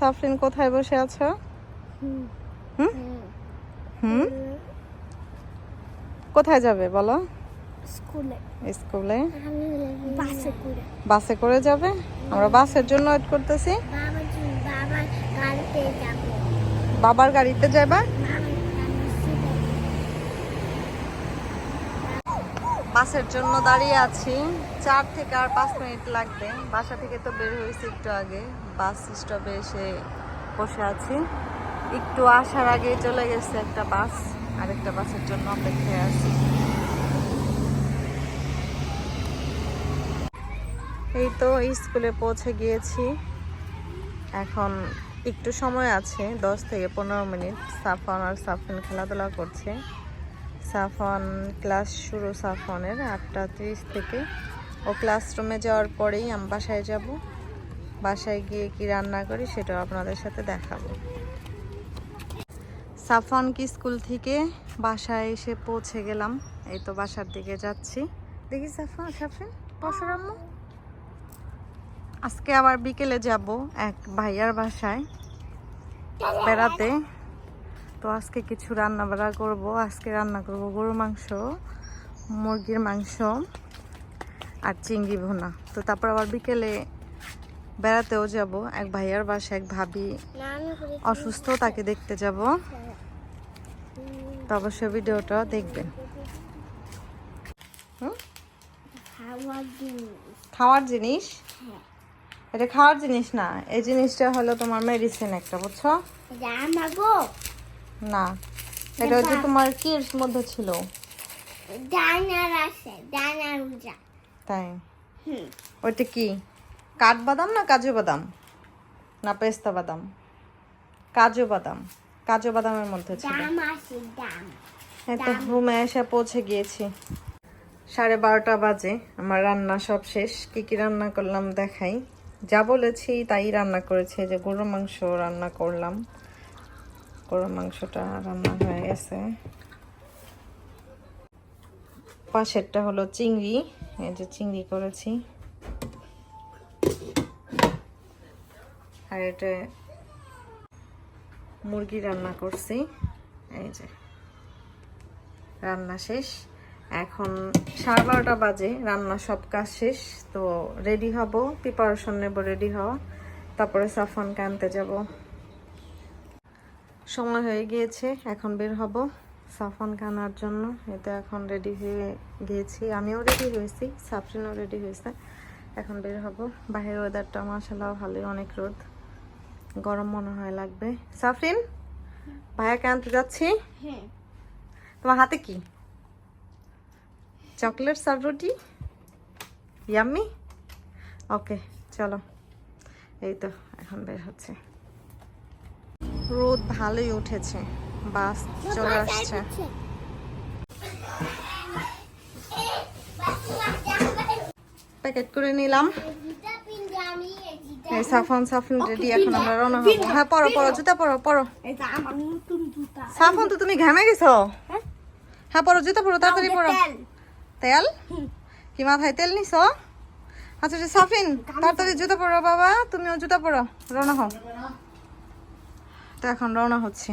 সাফরিন কোথায় বসে আছো? হুম। কোথায় যাবে বলো? স্কুলে। স্কুলে? বাসে করে। বাসে করে যাবে? আমরা বাসের জন্য ওয়েট করতেছি। বাবা বাবার গাড়িতে যাব বাবার গাড়িতে যাবা বাসের জন্য দাঁড়িয়ে আছি। চার থেকে আর পাঁচ মিনিট লাগবে। বাসা থেকে তো বের হয়েছি একটু আগে। বাস স্টপে এসে বসে আছি। একটু আসার আগে চলে গেছে একটা বাস। আরেকটা বাসের জন্য অপেক্ষায় আছি। এই তো স্কুলে পৌঁছে গিয়েছি। এখন একটু সময় আছে, দশ থেকে পনেরো মিনিট। সাফন আর সাফিন খেলাধুলা করছে। সাফন, ক্লাস শুরু সাফনের আটটা তিরিশ থেকে। ও ক্লাসরুমে যাওয়ার পরেই আমি বাসায় যাব। বাসায় গিয়ে কি রান্না করি সেটাও আপনাদের সাথে দেখাবো। সাফন কি স্কুল থেকে বাসায় এসে পৌঁছে গেলাম। এই তো বাসার দিকে যাচ্ছি। দেখি সাফন, সাফিন পরশুরাম্মু আজকে আবার বিকেলে যাব এক ভাইয়ার বাসায়। বেড়াতে। তো আজকে কিছু রান্না বাড়া করব। আজকে রান্না করব গরু মাংস মুরগির মাংস আর চিংড়ি ভুনা। তো তারপর আবার বিকেলে বেড়াতেও যাব। এক ভাইয়ার বাসায় এক ভাবি অসুস্থ তাকে দেখতে যাব। তো অবশ্যই ভিডিওটা দেখবেন? খাওয়ার জিনিস। হ্যাঁ। এটা খাওয়ার জিনিস না। এই জিনিসটা হলো তোমার মেডিসিন একটা বুঝছ? না এটা হচ্ছে তোমার কির মধ্যে ছিল। ডানার আছে ডানার উজা তাই? হুম। ওইটা কি? কাঠবাদাম না কাজু বাদাম? না পেস্তা বাদাম। কাজু বাদাম। কাজু বাদামের মধ্যে ছিল। দাম আছে দাম। এই তো রুমে এসে পৌঁছে গিয়েছি। সাড়ে বারোটা বাজে আমার রান্না সব শেষ। কি কি রান্না করলাম দেখাই। যা বলেছি তাই রান্না করেছি যে গরু মাংস রান্না করলাম। গরু মাংসটা রান্না হয়ে গেছে। পাশেরটা হলো চিংড়ি, এই যে চিংড়ি করেছি। আর এটা মুরগি রান্না করছি। এই যে, রান্না শেষ। এখন সাড়ে বারোটা বাজে, রান্না সব কাজ শেষ, তো রেডি হব প্রিপারেশন নেব রেডি হওয়া। তারপরে সাফনকে আনতে যাব। সময় হয়ে গিয়েছে এখন বের হব সাফন আনার জন্য। এতে এখন রেডি হয়ে গিয়েছি। আমিও রেডি হয়েছি সাফরিনও রেডি হয়েছে এখন বের হব। বাইরের ওয়েদারটা মাসাল্লাহ ভালোই অনেক রোদ। গরম মনে হয় লাগবে। সাফরিন ভাইয়াকে আনতে যাচ্ছি? হ্যাঁ। তোমার হাতে কি? চকলেট সার রুটি? ইয়াম্মি? ওকে চলো। এই তো এখন বের হচ্ছে। রোদ ভালোই উঠেছে। বাস চলে আসছে। প্যাকেট করে নিলাম। এই সাফন সাফন রেডি এখন আমরা রওনা হব। হ্যাঁ পরো পরো জুতা পরো পরো। সাফন তো তুমি ঘামে গেছো? হ্যাঁ? হ্যাঁ পরো জুতা পরো তাড়াতাড়ি পরো। তেল। কি মাথায় তেল নিছ? আচ্ছা রে সাফিন তাড়াতাড়ি জুতা পরো বাবা। তুমিও জুতা পরো রওনা হও। তো এখন রওনা হচ্ছে।